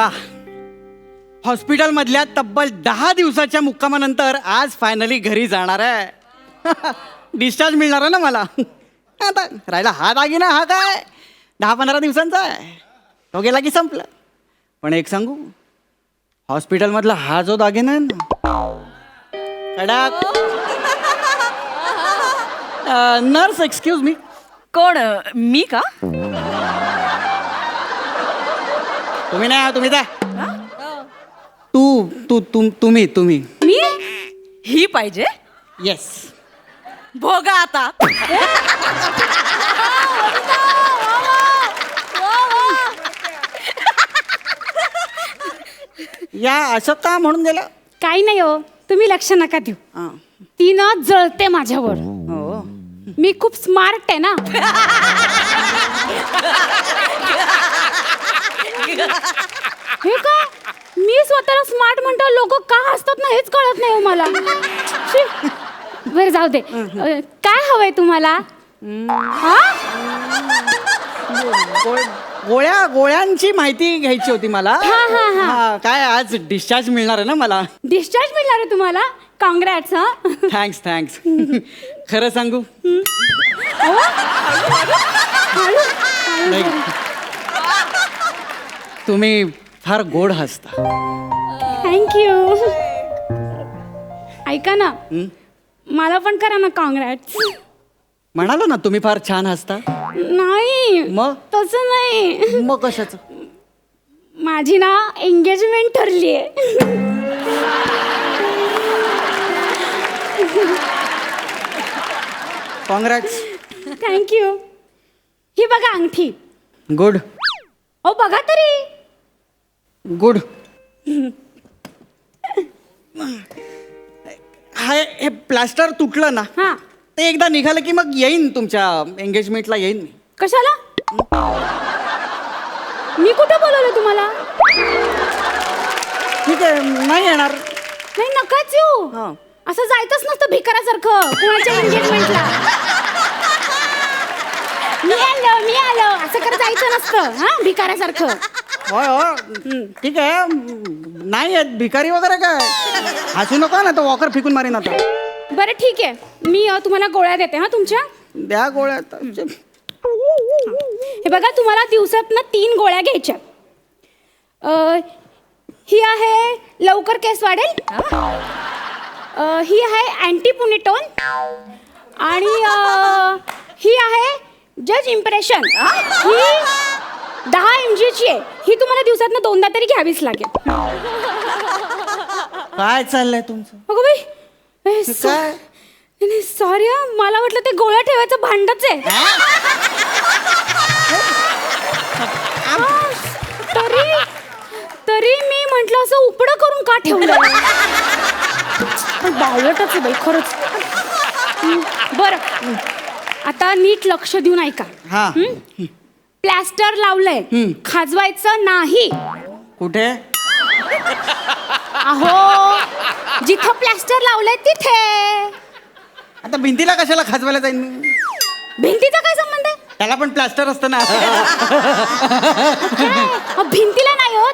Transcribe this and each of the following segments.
वा हॉस्पिटलमधल्या तब्बल दहा दिवसाच्या मुक्कामानंतर आज फायनली घरी जाणार आहे. डिस्चार्ज मिळणार आहे ना मला? आता राहिला हा दागिना हा काय? दहा पंधरा दिवसांचा आहे. तो गेला की संपलं. पण एक सांगू हॉस्पिटलमधला हा जो दागिना आहे ना. कडक. नर्स एक्सक्यूज मी कोण? मी का? तुम्ही नाही आहात, तुम्ही द्या तू तू तुम तुम्ही तुम्ही. मी? ही पाहिजे? येस भोगा आता. या असं का म्हणून गेलं? काही नाही हो. तुम्ही लक्ष नका देऊ. हां. ती ना जळते माझ्यावर. हो. मी खूप स्मार्ट आहे ना. हे का? मी स्वतःला स्मार्ट म्हणतो लोक का हसतात ना हेच कळत नाही हो मला. शी. बरं जाऊ दे. अ, काय हवंय तुम्हाला? हा? गो- गोळ्या गोळ्यांची माहिती घ्यायची होती मला. हा, हा, हा. हा, काय आज डिस्चार्ज मिळणार आहे ना मला? डिस्चार्ज मिळणार आहे तुम्हाला? कॉंग्रॅट्स हा. थँक्स थँक्स खरं सांगू? नाही. तुम्ही फार गोड हसता. थँक्यू ऐका ना. हं? मला पण करा ना कॉंग्रॅट्स म्हणालो ना तुम्ही फार छान हसता. नाही. मग? तसं नाही. मग कशाच? माझी ना एंगेजमेंट ठरली आहे कॉंग्रॅट्स थँक्यू ही बघा अंगठी. गुड ओ बघा तरी. गुड. हाय हे प्लास्टर तुटलं ना हा. ते एकदा निघालं की मग येईन तुमच्या एंगेजमेंटला येईन मी. कशाला? मी कुठे बोलवलं तुम्हाला? ठीक आहे नाही येणार. नाही नकाच येऊ. हा. असं जायचंच नसतं भिकारासारखं कोणाच्या एंगेजमेंटला मी आलो मी आलो. असं करत जायचं नसतं हा भिकारासारखं होय हो ठीक आहे. नाही येत. भिकारी वगैरे काय? हसू नको ना तो वॉकर फेकून मारीन आता. बरं ठीक आहे. मी अ, तुम्हाला गोळ्या देते हा तुमच्या? द्या गोळ्या. आता. हे बघा तुम्हाला दिवसात ना तीन गोळ्या घ्यायच्या. अ, ही आहे लवकर केस वाढेल. अ, ही आहे अँटी पुनिटोन आणि अ, ही आहे जज इम्प्रेशन. ही दहा एम जीची आहे. ही तुम्हाला दिवसात दोनदा तरी घ्यावीच लागेल. काय चाललंय तुमचं? अगं बाई काय? सॉरी मला वाटलं ते गोळ्या ठेवायचं भांडच आहे. तरी तरी मी म्हंटल असं उपडं करून का ठेवलं आहे बाई खरंच. बरं. आता नीट लक्ष देऊन ऐका? प्लॅस्टर लावलंय. खाजवायचं नाही. कुठे? अहो जिथं प्लॅस्टर लावलंय तिथे. आता भिंतीला कशाला खाजवायला जाईन मी? भिंतीचा काय संबंध? आहे त्याला पण प्लास्टर असतं ना. अहो, भिंतीला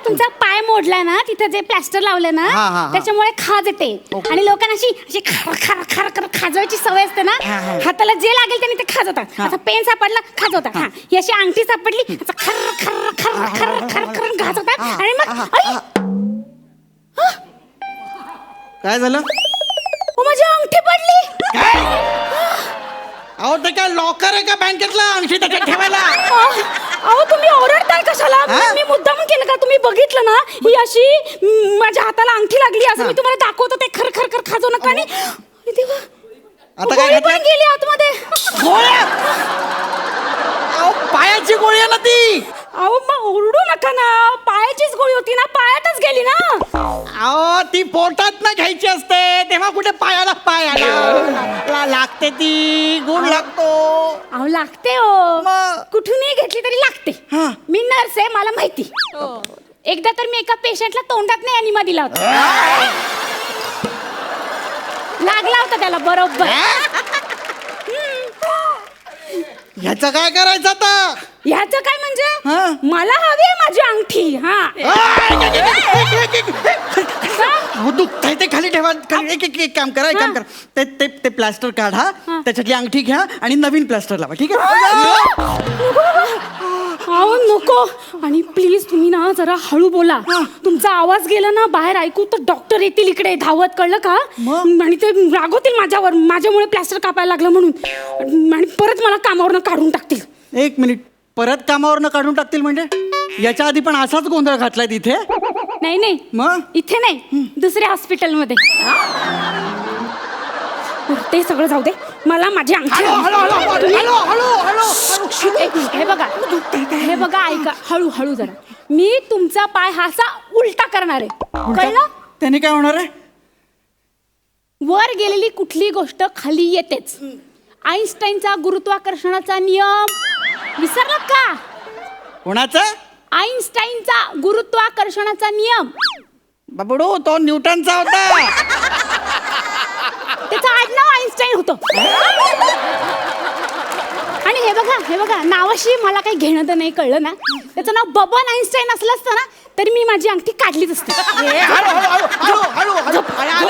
तुमचा पाय मोडलाय ना तिथं जे प्लॅस्टर लावलंय ना हा, हा, हा. त्याच्यामुळे खाज येते. ओके. आणि लोकांना अशी अशी खर खर खर खर खाजवायची सवय असते ना हा, हा. हाताला जे लागेल त्याने ते खाजवतात. हा. आता पेन सापडला खाजवतात. हा. ही. अशी अंगठी सापडली असं खर खर खर खर खर खर घाजवतात आणि मग काय झालं? ओ, माझी अंगठी पडली! अहो ते काय लॉकर आहे का बँकेतला अंशी त्याच्यात ठेवायला? अहो अहो, तुम्ही ओरडताय कशाला? हा? मी मुद्दाम केलं का? तुम्ही बघितलं ना? ही अशी म, माझ्या हाताला अंगठी लागली असं मी तुम्हाला दाखवतो ते खर खर खर खाजवू नका. आणि अरे देवा. आता काय गोळी पण घातलं? गेली आतमध्ये. गोळ्या? अहो पायाची गोळी आहे ना ती? अहो मग ओरडू नका ना. पायाचीच गोळी होती ना पायातच गेली ना. अहो ती पोटात ना घ्यायची असते तेव्हा कुठे पायाला पाय आला ला- लागते ती गुण लागतो. अहो लागते हो. मग? कुठूनही घेतली तरी लागते. हा. मी नर्स आहे मला माहिती. एकदा तर मी एका पेशंटला तोंडात नाही अनिमा दिला होता लागला होता त्याला बरोबर. ह्याचं काय करायचं आता? ह्याचं काय हा. म्हणजे मला हवी आहे माझी अंगठी हा. दुखतंय ते खाली ठेवा खाली एक एक एक काम करा एक काम करा. ते ते ते प्लास्टर काढा हा. त्याच्यातली अंगठी घ्या आणि नवीन प्लास्टर लावा ठीक आहे? अहो नको. आणि प्लीज तुम्ही ना जरा हळू बोला. तुमचा आवाज गेला ना बाहेर ऐकू तर डॉक्टर येतील इकडे धावत कळलं का? मग? आणि ते रागवतील माझ्यावर माझ्यामुळे प्लास्टर कापायला लागलं म्हणून. आणि परत मला कामावरनं काढून टाकतील. एक मिनिट परत कामावरनं काढून टाकतील म्हणजे? याच्या आधी पण असाच गोंधळ घातलाय तिथे? नाही नाही. मग? इथे नाही. दुसऱ्या हॉस्पिटलमध्ये ते सगळं जाऊ दे. मला माझी अंगठी हे बघा. हे बघा ऐका. हळू हळू जरा. मी तुमचा पाय हा असा उलटा करणार आहे. कळलं? त्याने काय होणार आहे? वर गेलेली कुठली गोष्ट खाली येतेच. आईन्स्टाईनचा गुरुत्वाकर्षणाचा नियम. विसरला का? कोणाचं? आईन्स्टाईनचा गुरुत्वाकर्षणाचा नियम. बाबडो तो न्यूटनचा होता. त्याचं आडनाव आईन्स्टाईन होतं. आणि हे बघा हे बघा नावाशी मला काही घेणं तर नाही कळलं ना. त्याचं नाव बबन आईन्स्टाईन असलं असतं ना तरी मी माझी अंगठी काढलीच असते. अरे,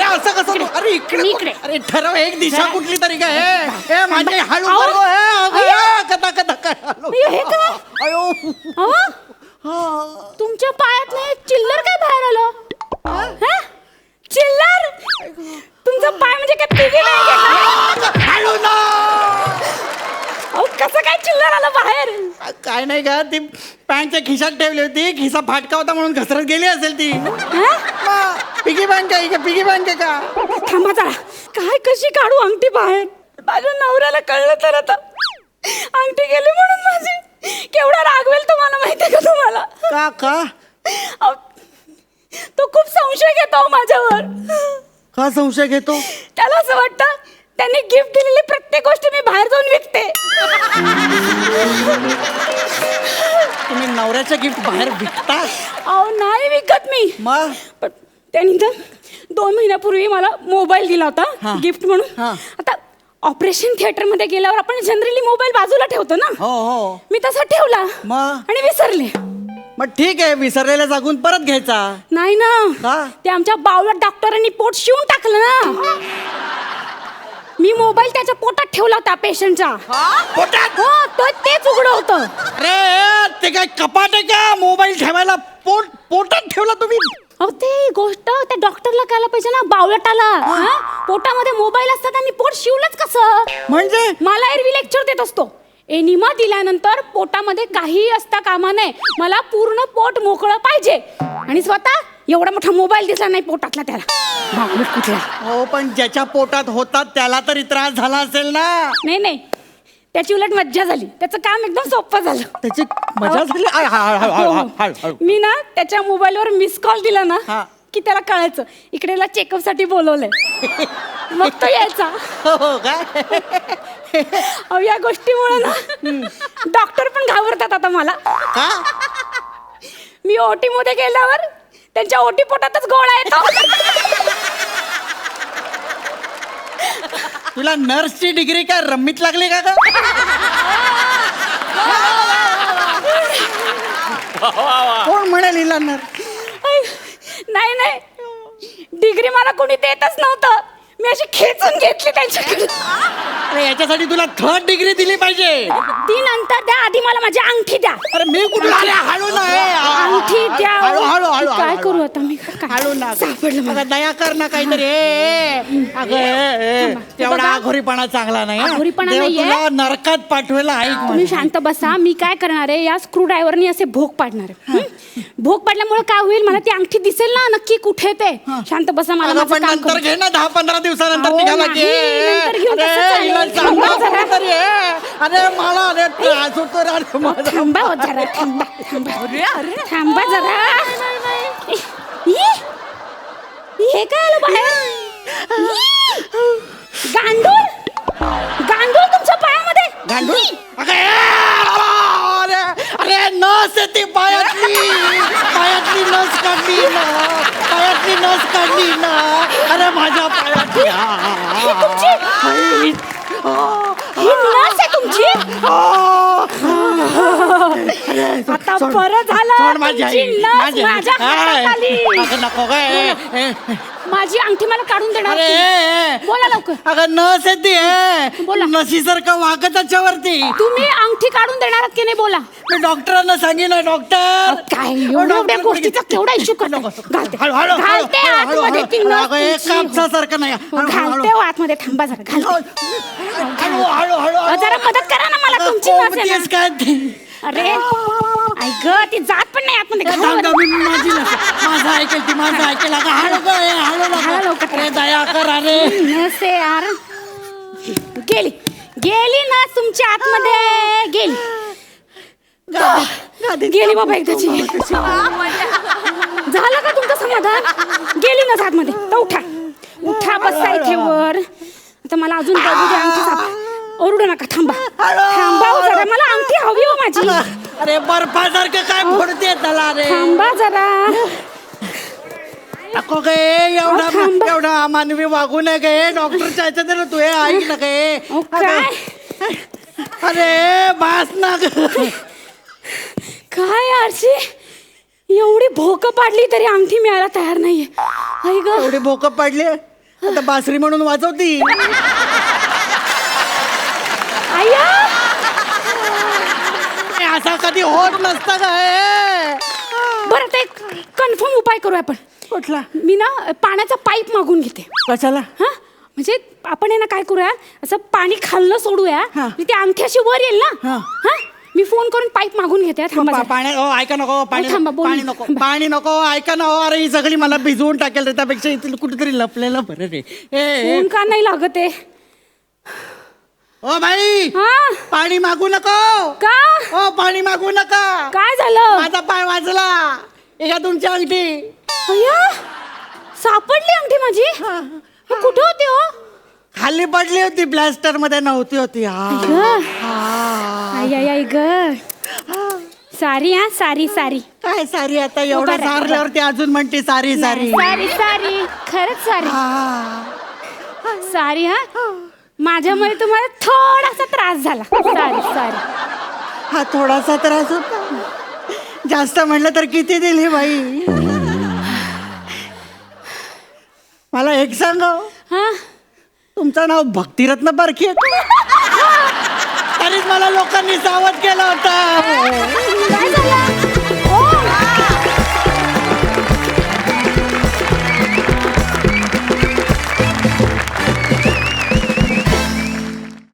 असं कसं अरे इकडे. इकडे. अरे ठरव एक दिशा कुठली तरी काय माझे हळू अगं, कथा कथा काय हळू. अय्यो, हे काय? अयो अहो, तुमच्या पायात नाही चिल्लर काय बाहेर आलं? हा? चिल्लर? तुमचा पाय म्हणजे काय पिगी नाही? हळू ना! अहो कसं काय चिल्लर आलं बाहेर? काय नाही का ती पॅन्टच्या खिशात ठेवली होती. खिसा फाटका होता म्हणून घसरत गेली असेल ती. हा? पिगी बँक आहे का पिगी बँक आहे का? थांबा जरा. काय कशी काढू अंगठी बाहेर? माझ्या नवऱ्याला कळलं तर आता. अंगठी गेली म्हणून माझी. केवढा रागवेल तुम्हाला माहितीये का तुम्हाला? का का? अहो, तो खूप संशय घेतो माझ्यावर. का संशय घेतो? त्याला असं वाटतं त्यांनी गिफ्ट दिलेली प्रत्येक गोष्ट मी बाहेर जाऊन विकते. तुम्ही नवऱ्याचं गिफ्ट बाहेर विकता अहो नाही विकत मी. मग? पण त्यांनी तर दोन महिन्यापूर्वी मला मोबाईल दिला हा. होता गिफ्ट म्हणून. हा. आता ऑपरेशन थिएटरमध्ये गेल्यावर आपण जनरली मोबाईल बाजूला ठेवतो ना? हो हो. मी तसा ठेवला. मग? आणि विसरले. मग ठीक आहे विसरलेल्या जागून परत घ्यायचा. नाही ना? ते आमच्या बावळट डॉक्टरांनी पोट शिवून टाकलं ना. मी मोबाईल त्याच्या पोटात ठेवला होता पेशंटच्या पोटात? हो तो तेच उघड होतं. अरे ते काय कपाट आहे का? मोबाईल ठेवायला पोट पोटात ठेवला तुम्ही? अहो ते गोष्ट त्या डॉक्टरला कळायला पाहिजे ना बावळटाला हा? पोटामध्ये मोबाईल असतात आणि पोट शिवलंच कसं? म्हणजे? मला एरवी लेक्चर देत असतो. एनिमा दिल्यानंतर पोटामध्ये काही असता कामा नये. मला पूर्ण पोट मोकळं पाहिजे. आणि स्वतः एवढा मोठा मोबाईल दिसला नाही पोटातला त्याला. कुठला? हो पण ज्याच्या पोटात होतात त्याला तरी त्रास झाला असेल ना? नाही नाही. त्याची उलट मज्जा झाली. त्याचं काम एकदम सोपं झालं. त्याची मजा झाली? हा, हा, हा, हा, हा, हा. मी ना त्याच्या मोबाईलवर मिस कॉल दिला ना हा. की त्याला कळायचं. इकडेला चेकअपसाठी बोलवलंय. मग तो यायचा. हो काय? अहो या गोष्टीमुळे ना डॉक्टर पण घाबरतात आता मला. का? मी ओटी मध्ये गेल्यावर त्यांच्या ओटी पोटातच गोळा येतो तुला नर्सची डिग्री काय रम्मीत लागली का ग? कोण म्हणेल हिला नर्स? नाही नाही. डिग्री मला कोणी देतच नव्हतं. मी अशी खेचून घेतली त्यांच्याकडे अरे याच्यासाठी तुला थर्ड डिग्री दिली पाहिजे. ती नंतर द्या आधी मला माझी अंगठी द्या. अरे मी कुठला अरे हळू ना ए, अंगठी द्या. हळू हळू हळू काय हळू, करू आता मी? काय हळू ना. सापडलं मला. अगं, दया कर ना काहीतरी. ए, ए, अगं, ए, ए, तेवढा बघा. आघोरीपणा चांगला नाही हं? आघोरीपणा देव नाहीये. तुला नरकात पाठवेला ऐक तुम्ही माझं. शांत बसा. मी काय करणार आहे? या स्क्रू ड्रायव्हरनी असे भोग पाडणार आहे. हं? भोग पाडल्यामुळे काय होईल? मला ती अंगठी दिसेल ना नक्की कुठे ते? शांत बसा मला अगं, माझं पण काम नंतर करू घे ना दहा पंधरा दिवसानंतर अहो, निघाला की. नाही, नंतर घेऊन अरे, कसं चालेल? हिला थांबा सांगा जरा. कुठेतरी, ए. अरे मला अरे त्रास होतो रे, अरे, माझा. थांबा हो जरा थांबा थांबा. अरे अरे. थांबा जरा. ई, हे काय आलं बाहेर? ई, गांडूळ. गांडूळ तुमच्या पायामध्ये. गांडूळ? अगं, ए, नस आहे ती पायातली पायातली नस काढली ना पायातली नस काढली ना. अरे माझ्या पायातली ही तुमची? ही नस आहे तुमची? आता सोड. बरं झालं माझी आई, तुमची नस माझी आई. माझ्या ए, हाताखाली. अगं नको गं, ए, ए, ए. माझी अंगठी मला काढून देणार अरे तुम्ही. ए, ए. बोला लवकर अगं नस येते. बोला. नशीसारखं वागत त्याच्यावरती तुम्ही अंगठी काढून देणार आहात की नाही बोला मी डॉक्टरांना सांगेन ना, डॉक्टर काय एवढ्या डॉक्टर गोष्टीचा केवढा इश्यू करतो घालते हळू, हळू, हळू, घालते हळू, हळू, आतमध्ये हळू. ती नस अगं, एक तुमची. कापसासारखं नाही हो, हळू, हळू, घालते हो आतमध्ये थांबा जरा घालते हळू, हळू, हळू, अ, हळू. जरा मदत करा ना मला अगं, तुमची नस आहे. काय ती? अरे! आई ग ती जात पण नाही आतमध्ये थांब, घाला थांब, बरं. मी माझी नस. माझं ऐकेल ती माझं ऐकेल. अगं हळू गं, ए, हळू हळू नको. अरे, दया कर अरे. नस यार. गेली. गेली ना तुमच्या आतमध्ये. गेली. गेली बाबा एकदाची. झालं का तुमचं समाधान? गेली ना आतमध्ये तर उठा. उठा बसा इथे वर. आता मला अजून बघू द्या साप ओरडू नका थांबा. थांबा हो जरा मला अंगठी हवी हो माझी. अरे बर्फासारखं काय फोडते त्याला रे थांबा जरा. नको गे एवढा थांबा. एवढा मानवी वागू नये गे. डॉक्टरच्या ह्याच्यात आहे ना तू हे ऐक ना गे. अहो, काय? अरे बास ना ग. काय आरशी? एवढी भोक पाडली तरी अंगठी मिळायला तयार नाहीये. आई ग. एवढे भोक पडले? आता बासरी म्हणून वाजवती हे असा कधी होत नसतं काय बरं ते कन्फर्म उपाय करू आपण. कुठला? मी ना पाण्याचा पाईप मागून घेते. कशाला? हा? म्हणजे आपण आहे ना काय करूया? असं पाणी खाल्लं सोडूया. हा. म्हणजे ती अंगठी अशी वर येईल ना? हा. हा? मी फोन करून पाईप मागून घेते थांबा पा- जरा. पाणी ओ ऐका नको पाणी थांबा, बोल. पाणी. नको पाणी नको ऐका ना हो, अरे ही सगळी मला भिजवून टाकेल रे त्यापेक्षा इथे कुठेतरी लपलेलं बरं रे. ए, ए फोन का नाही लागत आहे? ओ बाई हा? पाणी मागू नको. का? ओ पाणी मागू नका. काय झालं? माझा पाय वाजला. घ्या तुमची अंगठी. अय्या सापडली अंगठी माझी? कुठे होती हो? खाली पडली होती ब्लास्टरमध्ये नव्हती होती. हा. ग. हा. आई आई आई ग. सारी हा सारी सारी. काय सारी आता? एवढं. सारल्यावरती अजून म्हणते सारी सारी. सारी सारी. खरंच सारी. हा. सारी हा. माझ्यामुळे तुम्हाला थोडासा त्रास झाला. सारी सारी हा थोडासा त्रास होता. जास्त म्हणलं तर किती दिली बाई? मला एक सांग हो. हा? तुमचं नाव भक्तिरत्न बारखी आहे? तरीच मला लोकांनी सावध केलं होतं. काय झालं?